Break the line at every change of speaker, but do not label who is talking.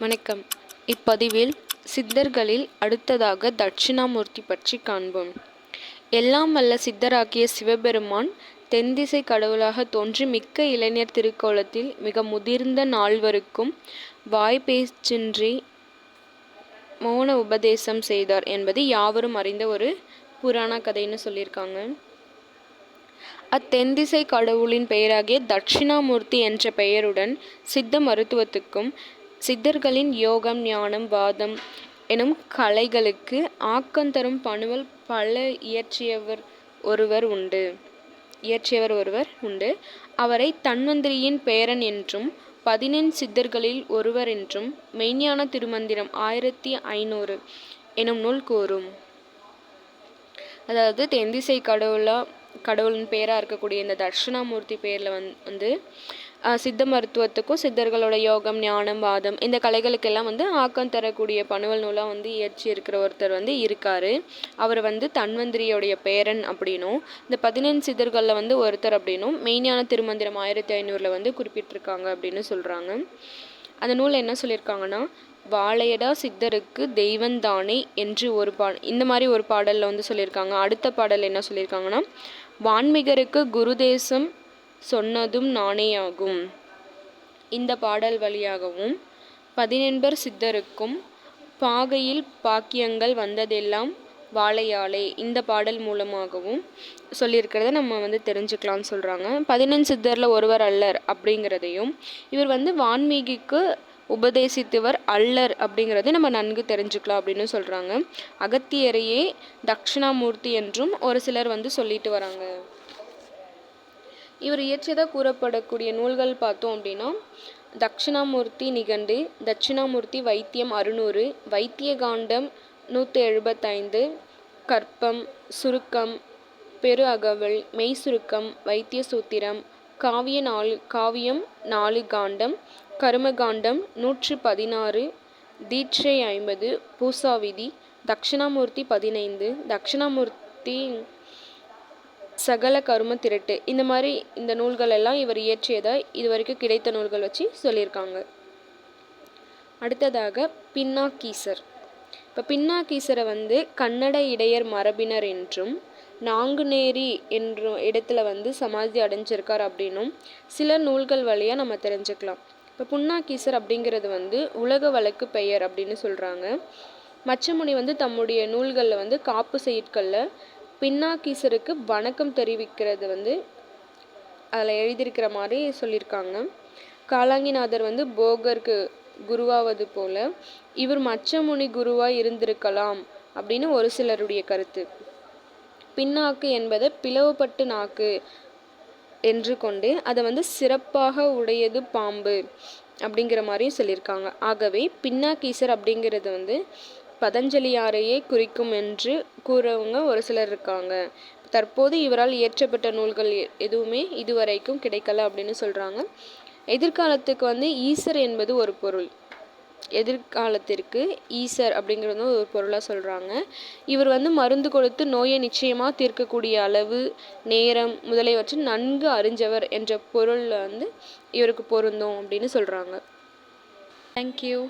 வணக்கம். இப்பதிவில் சித்தர்களில் அடுத்ததாக தட்சிணாமூர்த்தி பற்றி காண்போம். எல்லாம் வல்ல சித்தராக்கிய சிவபெருமான் தென்திசை கடவுளாக தோன்றி மிக்க இளைஞர் திருக்கோலத்தில் மிக முதிர்ந்த நால்வருக்கும் வாய் பேச்சின்றி மௌன உபதேசம் செய்தார் என்பது யாவரும் அறிந்த ஒரு புராண கதைன்னு சொல்லியிருக்காங்க. அத்தென்திசை கடவுளின் பெயராகிய தட்சிணாமூர்த்தி என்ற பெயருடன் சித்த மருத்துவத்துக்கும் சித்தர்களின் யோகம் ஞானம் வாதம் எனும் கலைகளுக்கு ஆக்கந்தரும் பணுவல் பல இயற்றியவர் ஒருவர் உண்டு. இயற்றியவர் ஒருவர் உண்டு. அவரை தன்வந்திரியின் பேரன் என்றும் பதினெண் சித்தர்களில் ஒருவர் என்றும் மெய்ஞான திருமந்திரம் ஆயிரத்தி ஐநூறு எனும் நூல் கூறும். அதாவது தென்திசை கடவுளா கடவுளின் பேராக இருக்கக்கூடிய இந்த தட்சிணாமூர்த்தி பேரில் வந் வந்து சித்த மருத்துவத்துக்கும் சித்தர்களோட யோகம் ஞானம் வாதம் இந்த கலைகளுக்கெல்லாம் வந்து ஆக்கம் தரக்கூடிய பணுவல் நூலாக வந்து இயற்றி இருக்கிற ஒருத்தர் வந்து இருக்கார். அவர் வந்து தன்வந்திரியோடைய பேரன் அப்படின்னும் இந்த பதினெண் சித்தர்களில் வந்து ஒருத்தர் அப்படின்னும் மெய்ஞான திருமந்திரம் ஆயிரத்தி ஐநூறில் வந்து குறிப்பிட்டிருக்காங்க அப்படின்னு சொல்கிறாங்க அந்த நூலில் என்ன சொல்லியிருக்காங்கன்னா வாழையடா சித்தருக்கு தெய்வந்தானே என்று ஒரு பா இந்த மாதிரி ஒரு பாடலில் வந்து சொல்லியிருக்காங்க. அடுத்த பாடல் என்ன சொல்லியிருக்காங்கன்னா வான்மிகருக்கு குருதேசம் சொன்னதும் நானேயாகும். இந்த பாடல் வழியாகவும் பதினெண்பர் சித்தருக்கும் பாகையில் பாக்கியங்கள் வந்ததெல்லாம் வாழையாளே இந்த பாடல் மூலமாகவும் சொல்லியிருக்கிறத நம்ம வந்து தெரிஞ்சுக்கலாம்னு சொல்கிறாங்க பதினெண் சித்தரில் ஒருவர் அல்லர் அப்படிங்கிறதையும் இவர் வந்து வான்மீகிக்கு உபதேசித்தவர் அல்லர் அப்படிங்கிறதையும் நம்ம நன்கு தெரிஞ்சுக்கலாம் அப்படின்னு சொல்கிறாங்க அகத்தியரையே தக்ஷணாமூர்த்தி என்றும் ஒரு சிலர் வந்து சொல்லிட்டு வராங்க. இவர் இயற்றியதாக கூறப்படக்கூடிய நூல்கள் பார்த்தோம் அப்படின்னா தட்சிணாமூர்த்தி நிகண்டு தட்சிணாமூர்த்தி வைத்தியம் அறுநூறு வைத்திய காண்டம் நூற்றி எழுபத்தைந்து கற்பம் சுருக்கம் பெரு அகவல் மெய் சுருக்கம் வைத்திய சூத்திரம் காவிய நாலு காவியம் நாலு காண்டம் கருமகாண்டம் நூற்று பதினாறு தீட்சை ஐம்பது பூசாவிதி தட்சிணாமூர்த்தி பதினைந்து தட்சிணாமூர்த்தி சகல கரும திரட்டு. இந்த மாதிரி இந்த நூல்கள் எல்லாம் இவர் இயற்றியதை இது வரைக்கும் கிடைத்த நூல்கள் வச்சு சொல்லியிருக்காங்க. அடுத்ததாக பின்னாக்கீசர். இப்போ பின்னாக்கீசரை வந்து கன்னட இடையர் மரபினர் என்றும் நாங்குநேரி என்ற இடத்துல வந்து சமாதி அடைஞ்சிருக்கார் அப்படின்னும் சில நூல்கள் வழியாக நம்ம தெரிஞ்சுக்கலாம். இப்போ புன்னாக்கீசர் அப்படிங்கிறது வந்து உலக வழக்கு பெயர் அப்படின்னு சொல்கிறாங்க மச்சமுனி வந்து தம்முடைய நூல்களில் வந்து காப்பு செயற்களில் பின்னாக்கீசருக்கு வணக்கம் தெரிவிக்கிறது வந்து அதில் எழுதியிருக்கிற மாதிரி சொல்லியிருக்காங்க. காலாங்கிநாதர் வந்து போகருக்கு குருவாவது போல இவர் மச்சமுனி குருவாக இருந்திருக்கலாம் அப்படின்னு ஒரு சிலருடைய கருத்து. பின்னாக்கு என்பதை பிளவுபட்டு நாக்கு என்று கொண்டு அதை வந்து சிறப்பாக உடையது பாம்பு அப்படிங்கிற மாதிரியும் சொல்லியிருக்காங்க. ஆகவே பின்னாக்கீசர் அப்படிங்கிறது வந்து பதஞ்சலியாரையே குறிக்கும் என்று கூறவங்க ஒரு சிலர் இருக்காங்க. தற்போது இவரால் இயற்றப்பட்ட நூல்கள் எதுவுமே இதுவரைக்கும் கிடைக்கல அப்படின்னு சொல்கிறாங்க எதிர்காலத்துக்கு வந்து ஈசர் என்பது ஒரு பொருள். எதிர்காலத்திற்கு ஈசர் அப்படிங்கிறது ஒரு பொருளாக சொல்கிறாங்க இவர் வந்து மருந்து கொடுத்து நோயை நிச்சயமாக தீர்க்கக்கூடிய அளவு நேரம் முதலியவற்றை நன்கு அறிஞ்சவர் என்ற பொருளில் வந்து இவருக்கு பொருந்தும் அப்படின்னு சொல்கிறாங்க தேங்க்யூ